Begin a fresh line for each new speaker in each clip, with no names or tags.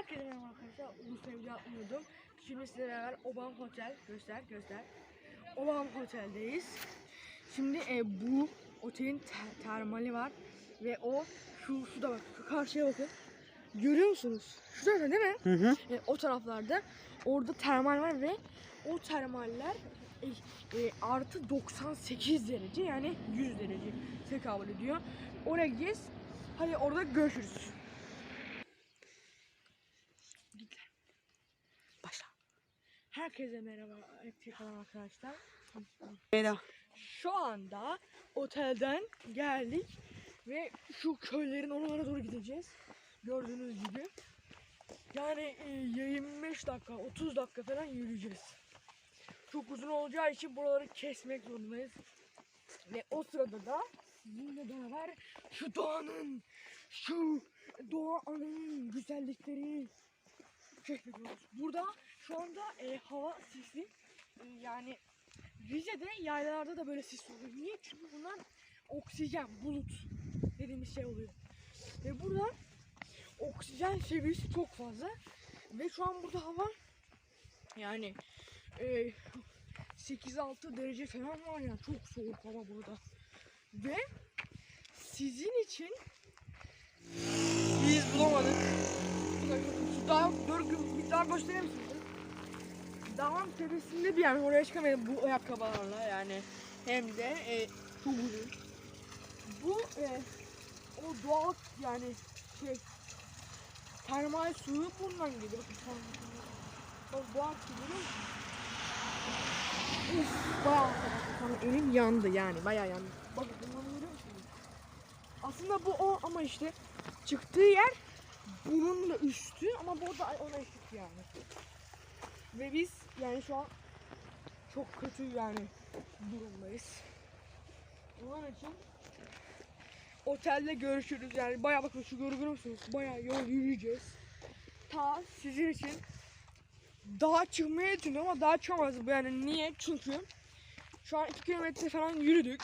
Herkese merhaba arkadaşlar. Ulu sevgi atmıyordum. Şimdi size beraber Obam Hotel göster göster. Obam Hotel'deyiz. Şimdi e, bu otelin te- termali var ve o şu şurada bak şu karşıya bakın. Görüyor musunuz? Şurada değil mi?
Hı hı.
E, o taraflarda orada termal var ve o termaller e, e, artı 98 derece yani 100 derece tekabül ediyor. Oraya gideceğiz. Hadi orada görüşürüz. Herkese merhaba tekrardan arkadaşlar.
Bela.
Şu anda otelden geldik ve şu köylerin oralara doğru gideceğiz. Gördüğünüz gibi. Yani e, 25 dakika, 30 dakika falan yürüyeceğiz. Çok uzun olacağı için buraları kesmek zorundayız. Ve o sırada da sizinle beraber şu doğanın, şu doğanın güzellikleri keşfediyoruz. Burada şu anda e, hava sisli. E, yani Rize'de yaylalarda da böyle sis oluyor. Niye? Çünkü bunlar oksijen, bulut dediğimiz şey oluyor. Ve burada oksijen seviyesi çok fazla. Ve şu an burada hava yani e, 8-6 derece falan var yani çok soğuk hava burada. Ve sizin için biz bulamadık. Şu dağ, dur, bir daha gösterir misiniz? Dağın tepesinde bir yer oraya çıkamayız bu ayakkabılarla yani hem de e. Bu e, o doğal yani şey termal suyu bundan geliyor. Bakın aklı görüyor musun? Uf bayağı sana elim yandı yani bayağı yandı. Bakın bunları görüyor musunuz? Aslında bu o ama işte çıktığı yer bunun da üstü ama bu da ona eşit yani. Ve biz yani şu an çok kötü yani durumdayız. Onun için otelde görüşürüz yani bayağı bakın şu görüyor musunuz? Bayağı yol yürüyeceğiz. Ta sizin için dağa çıkmaya düşündüm ama dağa çıkamaz bu yani niye? Çünkü şu an 2 kilometre falan yürüdük.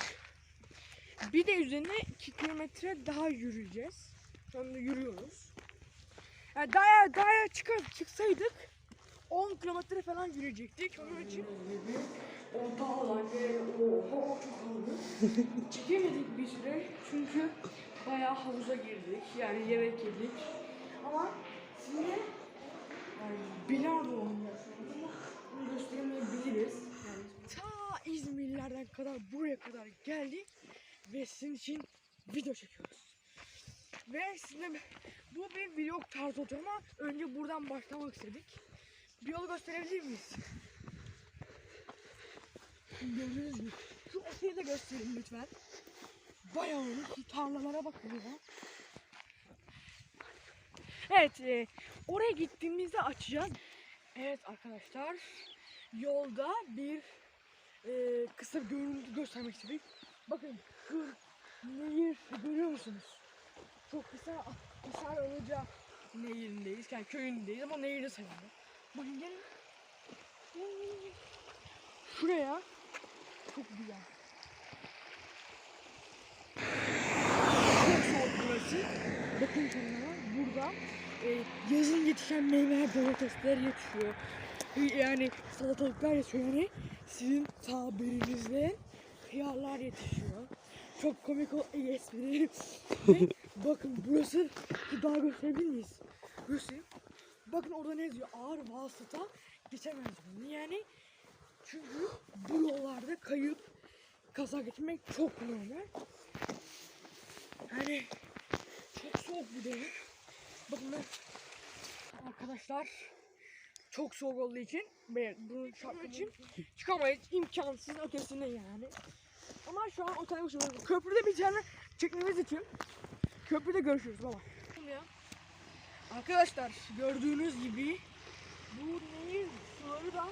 Bir de üzerine 2 kilometre daha yürüyeceğiz. Şu anda yürüyoruz. Yani dağa, dağa çıkar, çıksaydık 10 kilometre falan yürüyecektik. Onun için o dağlar ve o hava çok havalı. Çekemedik bir süre çünkü bayağı havuza girdik. Yani yemek yedik. Ama size yani bilardo oynayacağız. Ama bunu gösteremeyebiliriz. Yani ta İzmirlerden kadar buraya kadar geldik ve sizin için video çekiyoruz. Ve sizinle bu bir vlog tarzı olacak ama önce buradan başlamak istedik. Bir yolu gösterebilir miyiz? Gördüğünüz gibi. Şu oteli de gösterin lütfen. Bayağı. Şu tarlalara bakın ya. Evet, e, oraya gittiğimizde açacağız. Evet arkadaşlar, yolda bir e, kısa görüntü göstermek istedik. Bakın şu nehir görüyor musunuz? Çok kısa Hisar Ilıca nehirindeyiz. Yani köyündeyiz ama nehirde sayılır. Bakın gelin. Şuraya çok güzel. Çok soğuk burası. Bakın kenara burada e, yazın yetişen meyveler, domatesler yetişiyor. E, yani salatalıklar yetişiyor. Yani sizin tabirinizle hıyarlar yetişiyor. Çok komik o iyi espri. Bakın burası daha gösterebilir miyiz? Göstereyim. Bakın orada ne yazıyor? Ağır vasıta geçemez. Niye Yani çünkü bu yollarda kayıp kaza geçirmek çok normal. Yani çok soğuk bir de. Bakın ben arkadaşlar çok soğuk olduğu için ve bunu şartlar için çıkamayız. imkansız ötesinde yani. Ama şu an otel. Köprüde bir tane çekmemiz için köprüde görüşürüz baba. Arkadaşlar gördüğünüz gibi bu nehir suları da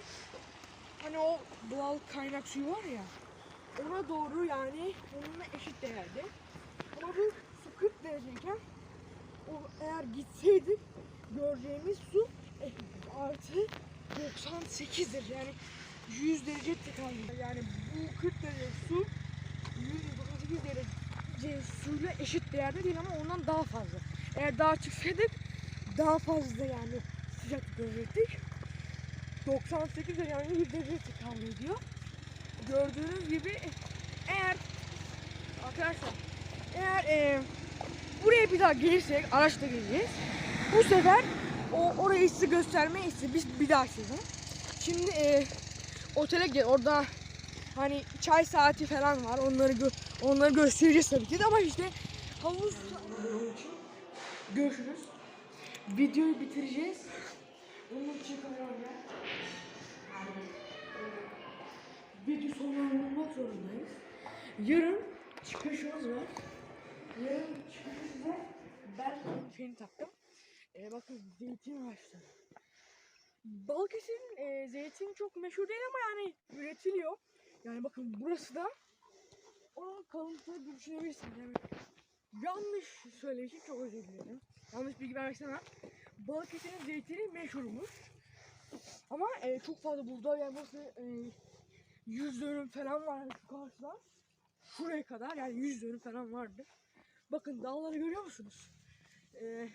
hani o doğal kaynak suyu var ya ona doğru yani onunla eşit değerde. Ama bu su 40 dereceyken o eğer gitseydik göreceğimiz su artı 98 derece yani 100 derece tekabül. Yani bu 40 derece su 198 derece suyla eşit değerde değil ama ondan daha fazla. Eğer daha çıksaydık daha fazla yani sıcak görecektik. 98 derece yani 100 derece tekabül ediyor. Gördüğünüz gibi eğer arkadaşlar eğer e, buraya bir daha gelirsek araçla geleceğiz. Bu sefer o orayı size göstermeyi size biz bir daha size. Şimdi e, otele gel orada hani çay saati falan var. Onları gö- onları göstereceğiz tabii ki de ama işte havuz görüşürüz. Videoyu bitireceğiz. Onun için kameraya video sonlandırmak zorundayız. Yarın çıkışımız var. Yarın çıkışımızda ben şeyini taktım. Ee, bakın zeytin ağaçları. Balıkesir'in e, zeytin çok meşhur değil ama yani üretiliyor. Yani bakın burası da o kalıntılı bir düşünebilirsiniz. Yani yanlış söylemişim çok özür dilerim. Yanlış bilgi vermek istemem. Balıkesir'in zeytini meşhurmuş. Ama e, çok fazla burada yani burası e, 100 dönüm falan var şu karşıda. Şuraya kadar yani 100 dönüm falan vardı. Bakın dağları görüyor musunuz? E,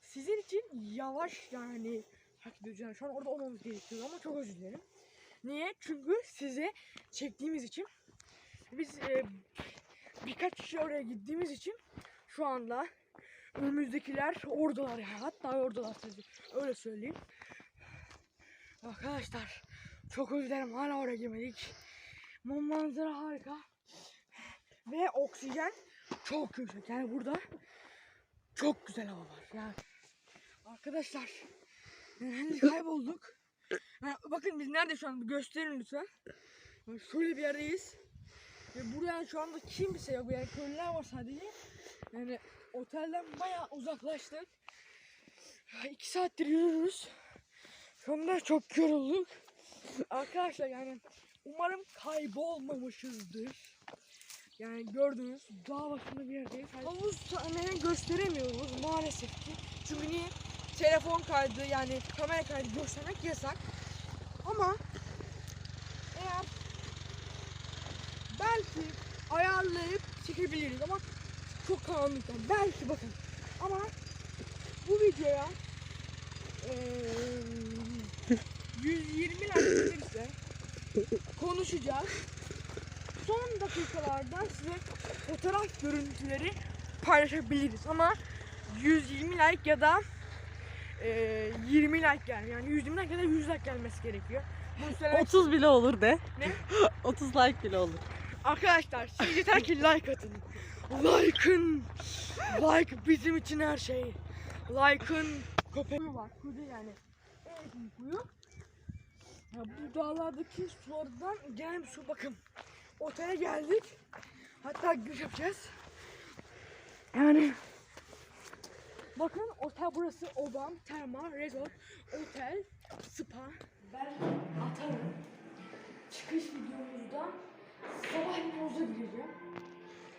sizin için yavaş yani hareket. Yani şu an orada olmamız gerekiyor ama çok özür dilerim. Niye? Çünkü size çektiğimiz için biz e, birkaç kişi oraya gittiğimiz için şu anda önümüzdekiler oradalar yani hatta oradalar size öyle söyleyeyim. Arkadaşlar çok özlerim hala oraya girmedik. Bu manzara harika. Ve oksijen çok yüksek. Yani burada çok güzel hava var. Yani arkadaşlar yani kaybolduk. Yani bakın biz nerede şu an gösterin lütfen. Yani şöyle bir yerdeyiz. Ve buraya şu anda kimse yok. Yani köylüler var sadece. Yani otelden bayağı uzaklaştık. İki saattir yürürüz. Şu anda çok yorulduk. Arkadaşlar yani umarım kaybolmamışızdır. Yani gördüğünüz dağ başında bir yerdeyiz. Havuz sahneni gösteremiyoruz maalesef ki. Çünkü niye? Telefon kaydı yani kamera kaydı göstermek yasak. Ama eğer belki ayarlayıp çekebiliriz ama çok karanlıkta. Belki bakın. Ama bu videoya eee 120 like gelirse konuşacağız. Son dakikalardan size fotoğraf görüntüleri paylaşabiliriz ama 120 like ya da eee 20 like gel yani 120 like ya da 100 like gelmesi gerekiyor. Bunu söylemek
30 bile olur de.
Ne?
30 like bile olur.
Arkadaşlar siz yeter ki like atın. Like'ın like bizim için her şey. Like'ın köpeği var. Kuyu yani. Evet kuyu. Ya bu dağlardaki sulardan gelen su bakın. Otele geldik. Hatta giriş yapacağız. Yani Bakın otel burası Obam, Terma, Resort, Otel, Spa. Ben atarım. Çıkış videomuzda sabah havuza gireceğim.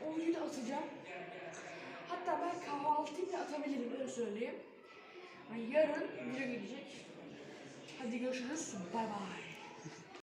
O videoyu da atacağım. Hatta ben kahvaltıyı da atabilirim öyle söyleyeyim. Yarın video gelecek. Hadi görüşürüz. Bay bay.